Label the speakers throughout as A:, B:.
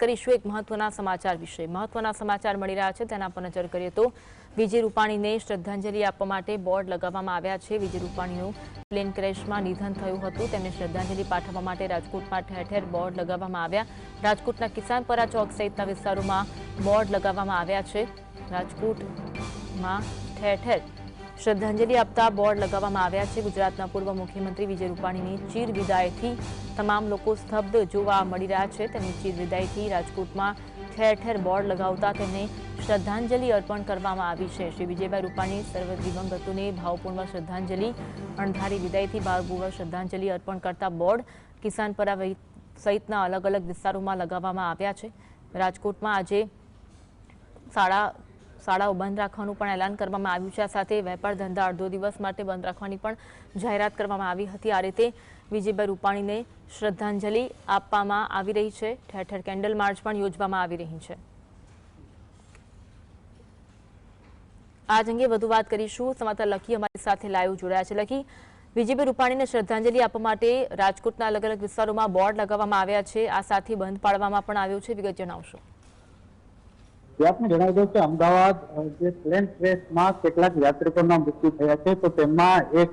A: કરીશું એક મહત્વના સમાચાર વિશે. મહત્વના સમાચાર મળી રહ્યા છે, તેના પર નજર કરીએ તો વિજય રૂપાણીને શ્રદ્ધાંજલિ આપવા માટે બોર્ડ લગાવવામાં આવ્યા છે. વિજય રૂપાણીનું પ્લેન ક્રેશમાં નિધન થયું હતું. તેમને શ્રદ્ધાંજલિ પાઠવવા માટે રાજકોટમાં ઠેર ઠેર બોર્ડ લગાવવામાં આવ્યા. રાજકોટના કિસાનપરા ચોક સહિતના વિસ્તારોમાં બોર્ડ લગાવવામાં આવ્યા છે. રાજકોટમાં ઠેર ઠેર શ્રદ્ધાંજલિ આપતા બોર્ડ લગાવવામાં આવ્યા છે. ગુજરાતના પૂર્વ મુખ્યમંત્રી વિજય રૂપાણીની ચીર વિદાયથી તમામ લોકો સ્તબ્ધ જોવા મળી રહ્યા છે. તેમની ચીર વિદાયથી રાજકોટમાં ઠેર ઠેર બોર્ડ લગાવતા તેમને શ્રદ્ધાંજલિ અર્પણ કરવામાં આવી છે. શ્રી વિજયભાઈ રૂપાણી સર્વ દિવંગતોને ભાવપૂર્ણ શ્રદ્ધાંજલિ, અણધારી વિદાયથી ભાવપૂર્વક શ્રદ્ધાંજલિ અર્પણ કરતા બોર્ડ કિસાનપરા વહી- સહિતના અલગ અલગ વિસ્તારોમાં લગાવવામાં આવ્યા છે. રાજકોટમાં આજે શાળા શાળાઓ બંધ રાખવાનું પણ એલાન કરવામાં આવ્યું છે. આ સાથે વેપાર ધંધા અડધો દિવસ માટે બંધ રાખવાની પણ જાહેરાત કરવામાં આવી હતી. આ રીતે વિજયભાઈ રૂપાણીને શ્રદ્ધાંજલિ આપવામાં આવી રહી છે. ઠેર ઠેર કેન્ડલ માર્ચ પણ યોજવામાં આવી રહી છે. આજ અંગે વધુ વાત કરીશું. સમાચાર લખી અમારી સાથે લાઈવ જોડાયા છે. લખી વિજયભાઈ રૂપાણીને શ્રદ્ધાંજલિ આપવા માટે રાજકોટના અલગ અલગ વિસ્તારોમાં બોર્ડ લગાવવામાં આવ્યા છે. આ સાથે બંધ પાડવામાં પણ આવ્યો છે. વિગત જણાવશો
B: જે આપને જણાવી દઉં કે અમદાવાદ જે પ્લેન ક્રેશમાં કેટલાક યાત્રિકોના મૃત્યુ થયા છે, તો તેમાં એક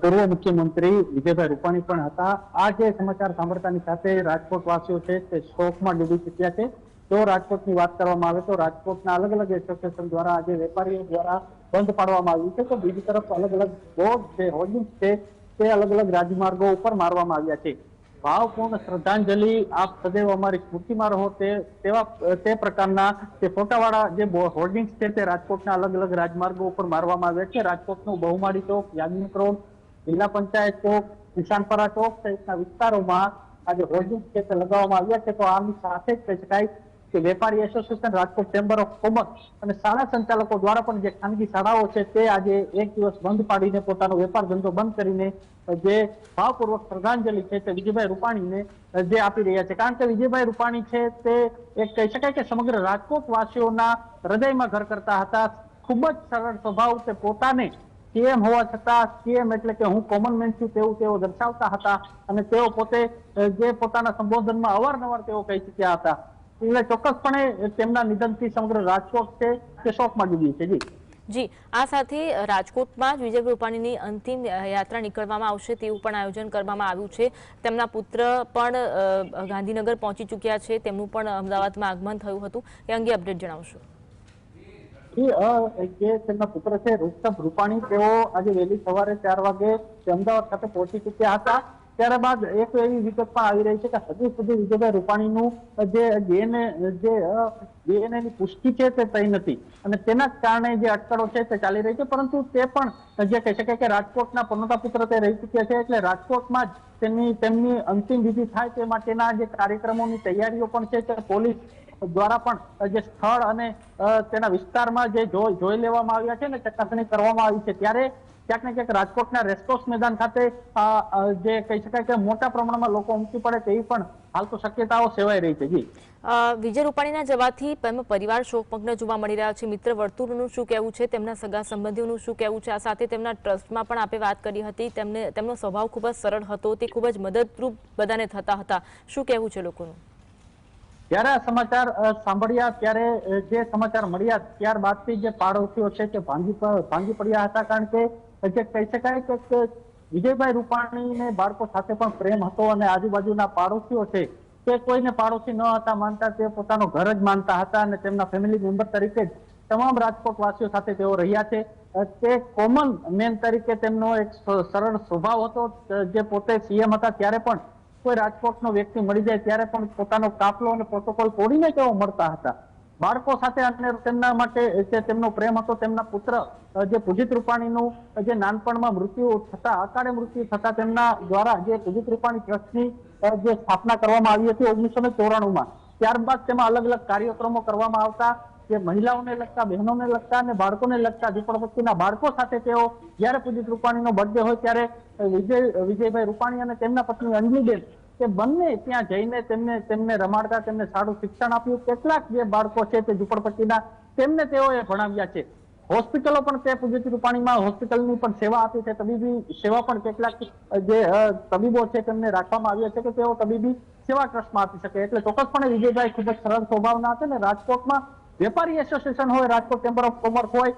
B: પૂર્વ મુખ્યમંત્રી વિજયભાઈ રૂપાણી પણ હતા. આ જે સમાચાર સાંભળતાની સાથે રાજકોટ વાસીઓ છે તે શોકમાં ડૂબી ચૂક્યા છે. તો રાજકોટની વાત કરવામાં આવે તો રાજકોટના અલગ અલગ એસોસિએશન દ્વારા આજે વેપારીઓ દ્વારા બંધ પાડવામાં આવ્યું છે. તો બીજી તરફ અલગ અલગ બોર્ડ છે, હોર્ડિંગ્સ છે, તે અલગ અલગ રાજમાર્ગો ઉપર મારવામાં આવ્યા છે. ભાવપૂર્ણ શ્રદ્ધાંજલિ આપ સદૈવ અમારી સ્મૃતિમાં રહો તે તેવા તે પ્રકારના તે ફોટાવાળા જે હોર્ડિંગ્સ છે તે રાજકોટના અલગ અલગ રાજમાર્ગો ઉપર મારવામાં આવ્યા છે. રાજકોટનું બહુમાળી ચોક, યાજ્ઞિક રોડ, જિલ્લા પંચાયત ચોક, કિસાનપરા ચોક સહિતના વિસ્તારોમાં આજે હોર્ડિંગ્સ છે તે લગાવવામાં આવ્યા છે. તો આની સાથે જ કહી શકાય કે વેપારી association Rajkot chamber of commerce અને શાળા સંચાલકો દ્વારા પણ જે ખાનગી શાળાઓ છે તે આજે એક દિવસ બંધ પાડીને પોતાનો વેપાર ધંધો બંધ કરીને જે ભાવપૂર્વક શ્રદ્ધાંજલિ છે તે વિજયભાઈ રૂપાણીને જે આપી રહ્યા છે. કારણ કે વિજયભાઈ રૂપાણી છે તે એક કહી શકાય કે સમગ્ર રાજકોટ વાસીઓના હૃદયમાં ઘર કરતા હતા. ખૂબ જ સરળ સ્વભાવ તે પોતાને સીએમ હોવા છતાં સીએમ એટલે કે હું કોમન મેન છું તેવું તેઓ દર્શાવતા હતા અને તેઓ પોતે જે પોતાના સંબોધનમાં અવારનવાર તેઓ કહી ચુક્યા હતા. ચોક્કસપણે તેમના નિધનથી સમગ્ર રાજકોટ છે તે શોકમાં ડૂબ્યું છે જી.
A: જી આ સાથે રાજકોટમાં જ વિજય રૂપાણીની અંતિમ યાત્રા નીકળવામાં આવશે તેવું પણ આયોજન કરવામાં આવ્યું છે. તેમના પુત્ર પણ ગાંધીનગર પહોંચી ચૂક્યા છે. તેમનું પણ અમદાવાદમાં આગમન થયું હતું. એ અંગે અપડેટ જણાવશો.
B: જે તેમના પુત્ર છે રૂપસબ રૂપાણી તેઓ આજે વહેલી સવારે ચાર વાગે અમદાવાદ ખાતે પહોંચી ચુક્યા હતા. ત્યારબાદ એક એવી વિગત પણ આવી રહી છે કે હજુ સુધી વિજયભાઈ રૂપાણીનું જે ડીએનએ જે ડીએનએ ની પુષ્ટિ છે તે થઈ નથી. અને તેના કારણે જે અટકળો છે તે ચાલી રહી છે, પરંતુ તે પણ જે કહી શકાય કે રાજકોટના પનોતા પુત્ર તે રહી ચુક્યા છે, એટલે રાજકોટમાં જ તેમની તેમની અંતિમ વિધિ થાય તે માટેના જે કાર્યક્રમોની તૈયારીઓ પણ છે, તે પોલીસ દ્વારા પણ જે સ્થળ અને તેના વિસ્તારમાં જે જોઈ લેવામાં આવ્યા છે ને ચકાસણી કરવામાં આવી છે. ત્યારે ક્યાંક ને ક્યાંક રાજકોટના રેસકોર્સ મેદાન ખાતે જે કહી શકાય કે મોટા પ્રમાણમાં લોકો ઉમટી પડે તેવી પણ હાલ તો શક્યતાઓ સેવાઈ રહી છે જી.
A: વિજય રૂપાણીના જવાથી પરિવાર શોકમગ્ન જોવા મળી રહ્યા છે. મિત્ર વર્તુળનું શું કહેવું છે? તેમના સગા સંબંધીઓનું શું કહેવું છે? આ સાથે તેમના ટ્રસ્ટમાં પણ આપે વાત કરી હતી. તેમને તેમનો સ્વભાવ ખૂબ જ સરળ હતો. તે ખૂબ જ મદદરૂપ બધાને થતા હતા. શું કહેવું છે લોકોનું?
B: જ્યારે આ સમાચાર સાંભળ્યા ત્યારે જે સમાચાર મળ્યા ત્યારબાદથી જે પાડોશીઓ છે તે ભાંગી ભાંગી પડ્યા હતા. કારણ કે જે કહી શકાય કે વિજયભાઈ રૂપાણીને બાળકો સાથે પણ પ્રેમ હતો અને આજુબાજુના પાડોશીઓ છે, તે કોઈને પાડોશી ન હતા, માનતા તે પોતાનો ઘર જ માનતા હતા અને તેમના ફેમિલી મેમ્બર તરીકે જ તમામ રાજકોટ વાસીઓ સાથે તેઓ રહ્યા છે. તે કોમન મેન તરીકે તેમનો એક સરળ સ્વભાવ હતો જે પોતે સીએમ હતા ત્યારે પણ કોઈ રાજકોટનો વ્યક્તિ મળી જાય ત્યારે પણ પોતાનો કાફલો અને પ્રોટોકોલ તોડીને તેઓ મળતા હતા. બાળકો સાથે અને તેમના માટે જે તેમનો પ્રેમ હતો, તેમના પુત્ર જે પૂજિત રૂપાણીનું જે નાનપણમાં મૃત્યુ થતા, અકાળે મૃત્યુ થતા તેમના દ્વારા જે પૂજિત રૂપાણી ટ્રસ્ટની જે સ્થાપના કરવામાં આવી હતી ઓગણીસો ને ચોરાણુંમાં. ત્યારબાદ તેમાં અલગ અલગ કાર્યક્રમો કરવામાં આવતા, જે મહિલાઓને લગતા, બહેનોને લગતા અને બાળકોને લગતા ઝુંપડપટ્ટીના બાળકો સાથે તેઓ જ્યારે પૂજિત રૂપાણીનો બર્થડે હોય ત્યારે વિજય વિજયભાઈ રૂપાણી અને તેમના પત્ની અંજલીબેન તે બંને ત્યાં જઈને તેમને તેમને રમાડતા, તેમને સારું શિક્ષણ આપ્યું. કેટલાક જે બાળકો છે તે ઝુંપડપટ્ટીના, તેમને તેઓએ ભણાવ્યા છે. હોસ્પિટલો પણ તે પૂજ્યજી રૂપાણીમાં હોસ્પિટલની પણ સેવા આપી છે. તબીબી સેવા પણ કેટલાક, જે તબીબો છે તેમને રાખવામાં આવ્યા છે કે તેઓ તબીબી સેવા ટ્રસ્ટમાં આપી શકે. એટલે ચોક્કસપણે વિજયભાઈ ખૂબ જ સરળ સ્વભાવના છે ને રાજકોટમાં વેપારી એસોસિએશન હોય, રાજકોટ ચેમ્બર ઓફ કોમર્સ હોય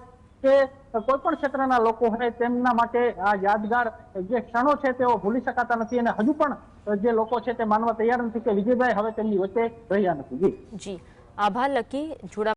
B: કે કોઈ પણ ક્ષેત્રના લોકો હોય તેમના માટે આ યાદગાર જે ક્ષણો છે તેઓ ભૂલી શકાતા નથી અને હજુ પણ જે લોકો છે તે માનવા તૈયાર નથી કે વિજયભાઈ હવે તેમની વચ્ચે રહ્યા નથી.
A: જી. આભાર લકી જોડા